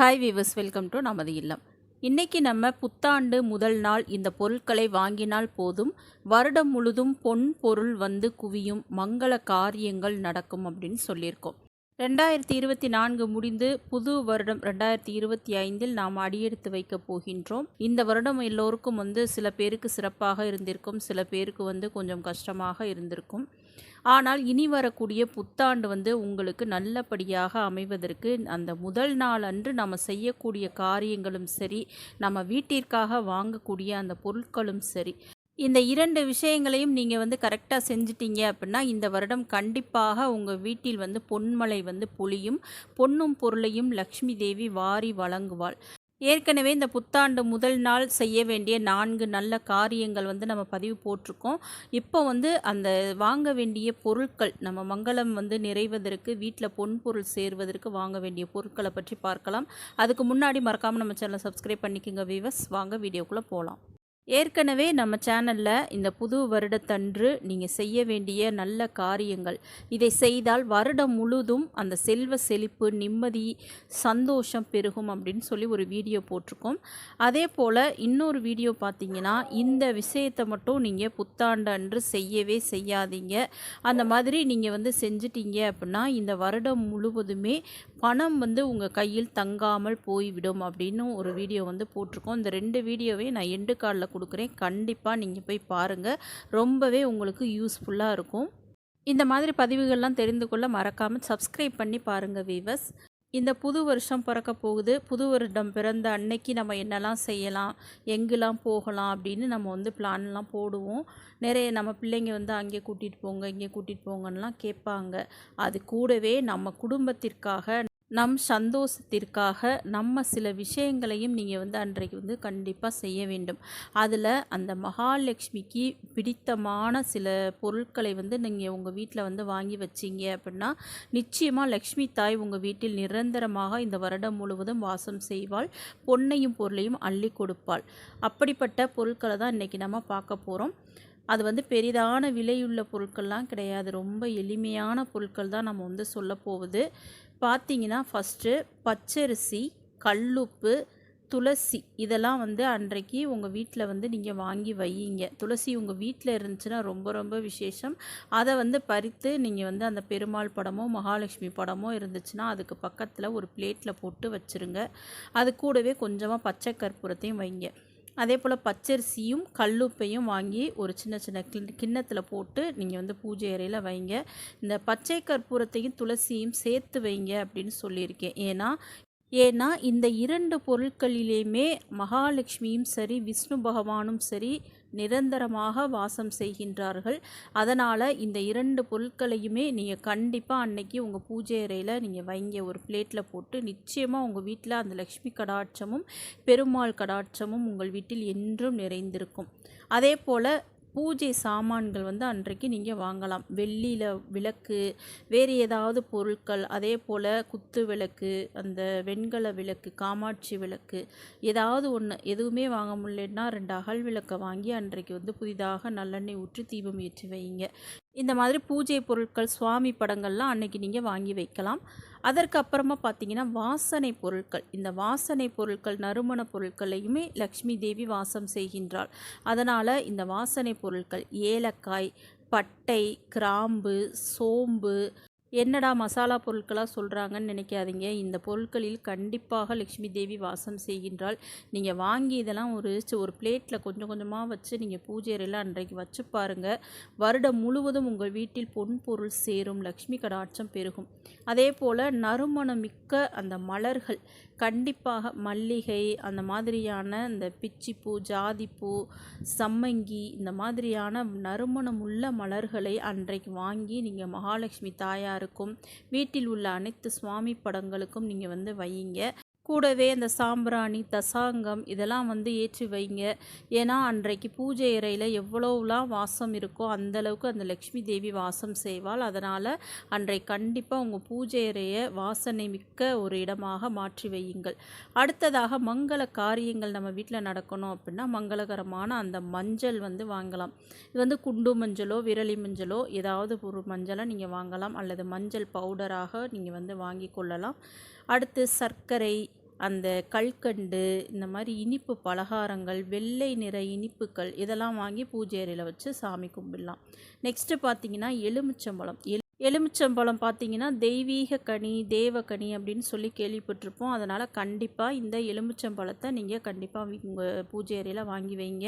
Hi viewers welcome to நமது இல்லம். இன்றைக்கி நம்ம புத்தாண்டு முதல் நாள் இந்த பொருட்களை வாங்கினால் போதும் வருடம் முழுதும் பொன் பொருள் வந்து குவியும் மங்கள காரியங்கள் நடக்கும் அப்படின்னு சொல்லியிருக்கோம். ரெண்டாயிரத்தி இருபத்தி நான்கு முடிந்து புது வருடம் ரெண்டாயிரத்தி இருபத்தி ஐந்தில் நாம் அடியெடுத்து வைக்க போகின்றோம். இந்த வருடம் எல்லோருக்கும் வந்து சில பேருக்கு சிறப்பாக இருந்திருக்கும் சில பேருக்கு வந்து கொஞ்சம் கஷ்டமாக இருந்திருக்கும். ஆனால் இனி வரக்கூடிய புத்தாண்டு வந்து உங்களுக்கு நல்லபடியாக அமைவதற்கு அந்த முதல் நாள் அன்று நம்ம செய்யக்கூடிய காரியங்களும் சரி நம்ம வீட்டிற்காக வாங்கக்கூடிய அந்த பொருட்களும் சரி. இந்த இரண்டு விஷயங்களையும் நீங்கள் வந்து கரெக்டாக செஞ்சிட்டீங்க அப்படின்னா இந்த வருடம் கண்டிப்பாக உங்கள் வீட்டில் வந்து பொன்மலை வந்து பொழியும். பொன்னும் பொருளையும் லக்ஷ்மி தேவி வாரி வழங்குவாள். ஏற்கனவே இந்த புத்தாண்டு முதல் நாள் செய்ய வேண்டிய நான்கு நல்ல காரியங்கள் வந்து நம்ம பதிவு போட்டிருக்கோம். இப்போ வந்து அந்த வாங்க வேண்டிய பொருட்கள் நம்ம மங்களம் வந்து நிறைவதற்கு வீட்டில் பொன் பொருள் சேர்வதற்கு வாங்க வேண்டிய பொருட்களை பற்றி பார்க்கலாம். அதுக்கு முன்னாடி மறக்காமல் நம்ம சேனலை சப்ஸ்கிரைப் பண்ணிக்கோங்க வீவர்ஸ் வாங்க வீடியோக்குள்ளே போகலாம் ஏற்கனவே நம்ம சேனலில் இந்த புது வருடத்தன்று நீங்கள் செய்ய வேண்டிய நல்ல காரியங்கள். இதை செய்தால் வருடம் முழுதும் அந்த செல்வ செழிப்பு நிம்மதி சந்தோஷம் பெருகும் அப்படின்னு சொல்லி ஒரு வீடியோ போட்டிருக்கோம். அதே போல் இன்னொரு வீடியோ பார்த்தீங்கன்னா இந்த விஷயத்தை மட்டும் நீங்கள் புத்தாண்டு அன்று செய்யவே செய்யாதீங்க. அந்த மாதிரி நீங்கள் வந்து செஞ்சிட்டீங்க அப்படின்னா இந்த வருடம் முழுவதுமே பணம் வந்து உங்கள் கையில் தங்காமல் போய்விடும் அப்படின்னு ஒரு வீடியோ வந்து போட்டிருக்கோம். இந்த ரெண்டு வீடியோவே நான் எண்டு காலில் கொடுக்குறேன். கண்டிப்பாக நீங்கள் போய் பாருங்கள் ரொம்பவே உங்களுக்கு யூஸ்ஃபுல்லாக இருக்கும். இந்த மாதிரி பதிவுகள்லாம் தெரிந்து கொள்ள மறக்காமல் சப்ஸ்கிரைப் பண்ணி பாருங்கள் வீவர்ஸ் இந்த புது வருஷம் பிறக்க போகுது. புது வருடம் பிறந்த அன்னைக்கு நம்ம என்னெல்லாம் செய்யலாம் எங்கெல்லாம் போகலாம் அப்படின்னு நம்ம வந்து பிளான்லாம் போடுவோம். நிறைய நம்ம பிள்ளைங்க வந்து அங்கே கூட்டிகிட்டு போங்க இங்கே கூட்டிகிட்டு போங்கன்னெலாம் கேட்பாங்க. அது கூடவே நம்ம குடும்பத்திற்காக நம் சந்தோஷத்திற்காக நம்ம சில விஷயங்களையும் நீங்கள் வந்து அன்றைக்கு வந்து கண்டிப்பாக செய்ய வேண்டும். அதில் அந்த மகாலட்சுமிக்கு பிடித்தமான சில பொருட்களை வந்து நீங்கள் உங்கள் வீட்டில் வந்து வாங்கி வச்சிங்க அப்படின்னா நிச்சயமாக லக்ஷ்மி தாய் உங்கள் வீட்டில் நிரந்தரமாக இந்த வருடம் முழுவதும் வாசம் செய்வாள். பொன்னையும் பொருளையும் அள்ளி கொடுப்பாள். அப்படிப்பட்ட பொருட்களை தான் இன்றைக்கி நம்ம பார்க்க போகிறோம் அது வந்து பெரிதான விலையுள்ள பொருட்கள்லாம் கிடையாது. ரொம்ப எளிமையான பொருட்கள் தான் நம்ம வந்து சொல்ல போகுது. பார்த்தீங்கன்னா ஃபஸ்ட்டு பச்சரிசி கல்லுப்பு துளசி இதெல்லாம் வந்து அன்றைக்கு உங்கள் வீட்டில் வந்து நீங்கள் வாங்கி வையுங்க. துளசி உங்கள் வீட்டில் இருந்துச்சுன்னா ரொம்ப ரொம்ப விசேஷம். அதை வந்து பறித்து நீங்கள் வந்து அந்த பெருமாள் படமோ மகாலட்சுமி படமோ இருந்துச்சுன்னா அதுக்கு பக்கத்தில் ஒரு பிளேட்டில் போட்டு வச்சுருங்க. அது கூடவே கொஞ்சமாக பச்சை கற்பூரத்தையும் வைங்க. அதே போல் பச்சரிசியும் கல்லுப்பையும் வாங்கி ஒரு சின்ன சின்ன கிண்ணத்தில் போட்டு நீங்கள் வந்து பூஜை அறையில் வைங்க. இந்த பச்சை கற்பூரத்தையும் துளசியும் சேர்த்து வைங்க அப்படின்னு சொல்லியிருக்கேன். ஏன்னா ஏன்னா இந்த இரண்டு பொருட்களிலேயுமே மகாலட்சுமியும் சரி விஷ்ணு பகவானும் சரி நிரந்தரமாக வாசம் செய்கின்றார்கள். அதனால் இந்த இரண்டு பொருட்களையுமே நீங்கள் கண்டிப்பாக அன்னைக்கு உங்கள் பூஜை அறையில் நீங்கள் வைங்க. ஒரு பிளேட்டில் போட்டு நிச்சயமாக உங்கள் வீட்டில் அந்த லக்ஷ்மி கடாட்சமும் பெருமாள் கடாட்சமும் உங்கள் வீட்டில் என்றும் நிறைந்திருக்கும். அதே போல் பூஜை சாமான்கள் வந்து அன்றைக்கு நீங்கள் வாங்கலாம். வெள்ளியில் விளக்கு வேறு ஏதாவது பொருட்கள் அதே போல் குத்து விளக்கு அந்த வெண்கல விளக்கு காமாட்சி விளக்கு ஏதாவது ஒன்று எதுவுமே வாங்க முடியலன்னா ரெண்டு அகல் விளக்கை வாங்கி அன்றைக்கு வந்து புதிதாக நல்லெண்ணெய் ஊற்றி தீபம் ஏற்றி வைங்க இந்த மாதிரி பூஜை பொருட்கள் சுவாமி படங்கள்லாம் அன்றைக்கி நீங்கள் வாங்கி வைக்கலாம். அதற்கு அப்புறமா பார்த்தீங்கன்னா வாசனை பொருட்கள். இந்த வாசனை பொருட்கள் நறுமண பொருட்களையுமே லக்ஷ்மி தேவி வாசம் செய்கின்றாள். அதனால் இந்த வாசனை பொருட்கள் ஏலக்காய் பட்டை கிராம்பு சோம்பு என்னடா மசாலா பொருட்களாக சொல்கிறாங்கன்னு நினைக்காதீங்க. இந்த பொருட்களில் கண்டிப்பாக லக்ஷ்மி தேவி வாசம் செய்கின்றால் நீங்கள் வாங்கி இதெல்லாம் ஒரு ஒரு பிளேட்டில் கொஞ்சம் கொஞ்சமாக வச்சு நீங்கள் பூஜை அறையில் அன்றைக்கு வச்சு பாருங்கள் வருடம் முழுவதும் உங்கள் வீட்டில் பொன் பொருள் சேரும். லக்ஷ்மி கடாட்சம் பெருகும். அதே போல் நறுமணம் மிக்க அந்த மலர்கள் கண்டிப்பாக மல்லிகை அந்த மாதிரியான இந்த பிச்சிப்பூ ஜாதிப்பூ சம்மங்கி இந்த மாதிரியான நறுமணம் உள்ள மலர்களை அன்றைக்கு வாங்கி நீங்கள் மகாலட்சுமி தாயாருக்கும் வீட்டில் உள்ள அனைத்து சுவாமி படங்களுக்கும் நீங்கள் வந்து வையுங்க. கூடவே அந்த சாம்பிராணி தசாங்கம் இதெல்லாம் வந்து ஏற்றி வைங்க. ஏன்னா அன்றைக்கு பூஜை அறையில் எவ்வளோலாம் வாசம் இருக்கோ அந்தளவுக்கு அந்த லக்ஷ்மி தேவி வாசம் செய்வாள். அதனால் அன்றைக்கு கண்டிப்பாக உங்கள் பூஜை அறையை வாசனை மிக்க ஒரு இடமாக மாற்றி வையுங்கள். அடுத்ததாக மங்கள காரியங்கள் நம்ம வீட்டில் நடக்கணும் அப்படின்னா மங்களகரமான அந்த மஞ்சள் வந்து வாங்கலாம். இது வந்து குண்டு மஞ்சளோ விரலி மஞ்சளோ ஏதாவது ஒரு மஞ்சளை நீங்கள் வாங்கலாம். அல்லது மஞ்சள் பவுடராக நீங்கள் வந்து வாங்கி கொள்ளலாம். அடுத்து சர்க்கரை அந்த கல்கண்டு இந்த மாதிரி இனிப்பு பலகாரங்கள் வெள்ளை நிற இனிப்புகள் இதெல்லாம் வாங்கி பூஜை அறையில் வச்சு சாமி கும்பிடலாம். நெக்ஸ்ட்டு பார்த்தீங்கன்னா எலுமிச்சம்பழம். எலு எலுமிச்சம்பழம் பார்த்தீங்கன்னா தெய்வீக கனி தேவக்கனி அப்படின்னு சொல்லி கேள்விப்பட்டிருப்போம். அதனால் கண்டிப்பாக இந்த எலுமிச்சம்பழத்தை நீங்கள் கண்டிப்பாக உங்கள் பூஜை அறையில் வாங்கி வைங்க.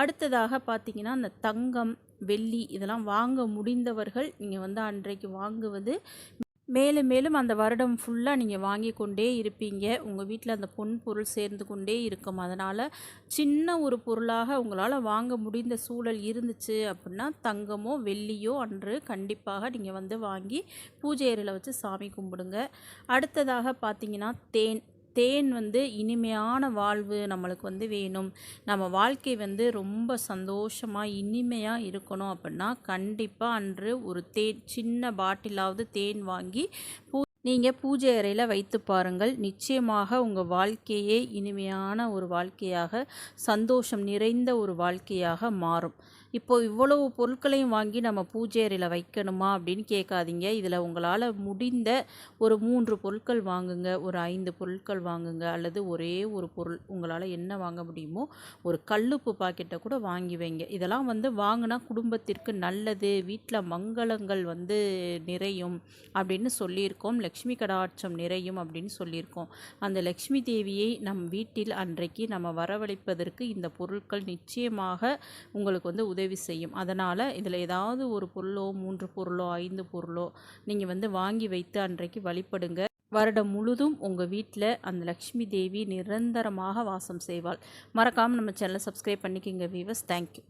அடுத்ததாக பார்த்தீங்கன்னா அந்த தங்கம் வெள்ளி இதெல்லாம் வாங்க முடிந்தவர்கள் நீங்கள் வந்து அன்றைக்கு வாங்குவது மேலும் மேலும் அந்த வருடம் ஃபுல்லாக நீங்கள் வாங்கி கொண்டே இருப்பீங்க. உங்கள் வீட்டில் அந்த பொன் பொருள் சேர்ந்து கொண்டே இருக்கும். அதனால் சின்ன ஒரு பொருளாக உங்களால் வாங்க முடிந்த சூழல் இருந்துச்சு அப்படின்னா தங்கமோ வெள்ளியோ அன்று கண்டிப்பாக நீங்கள் வந்து வாங்கி பூஜை அறையில் வச்சு சாமி கும்பிடுங்க. அடுத்ததாக பார்த்தீங்கன்னா தேன். தேன் வந்து இனிமையான வாழ்வு நம்மளுக்கு வந்து வேணும். நம்ம வாழ்க்கை வந்து ரொம்ப சந்தோஷமாக இனிமையாக இருக்கணும் அப்படின்னா கண்டிப்பாக அன்று ஒரு தேன் சின்ன பாட்டிலாவது தேன் வாங்கி பூ நீங்கள் பூஜை அறையில் வைத்து பாருங்கள். நிச்சயமாக உங்கள் வாழ்க்கையே இனிமையான ஒரு வாழ்க்கையாக சந்தோஷம் நிறைந்த ஒரு வாழ்க்கையாக மாறும். இப்போது இவ்வளவு பொருட்களையும் வாங்கி நம்ம பூஜை அறையில் வைக்கணுமா அப்படின்னு கேட்காதீங்க. இதில் உங்களால் முடிந்த ஒரு மூன்று பொருட்கள் வாங்குங்க ஒரு ஐந்து பொருட்கள் வாங்குங்க அல்லது ஒரே ஒரு பொருள் உங்களால் என்ன வாங்க முடியுமோ ஒரு கல்லுப்பு பாக்கெட்டை கூட வாங்கி வைங்க. இதெல்லாம் வந்து வாங்கினா குடும்பத்திற்கு நல்லது வீட்டில் மங்களங்கள் வந்து நிறையும் அப்படின்னு சொல்லியிருக்கோம். லக்ஷ்மி கடாட்சம் நிறையும் அப்படின்னு சொல்லியிருக்கோம். அந்த லக்ஷ்மி தேவியை நம் வீட்டில் அன்றைக்கு நம்ம வரவழைப்பதற்கு இந்த பொருட்கள் நிச்சயமாக உங்களுக்கு வந்து உதவி உதவி செய்யும். அதனால் இதில் ஏதாவது ஒரு பொருளோ மூன்று பொருளோ ஐந்து பொருளோ நீங்கள் வந்து வாங்கி வைத்து அன்றைக்கு வழிபடுங்க. வருடம் முழுதும் உங்கள் வீட்டில் அந்த லக்ஷ்மி தேவி நிரந்தரமாக வாசம் செய்வாள். மறக்காமல் நம்ம சேனலை சப்ஸ்கிரைப் பண்ணிக்கோங்க வீவர்ஸ் தேங்க்யூ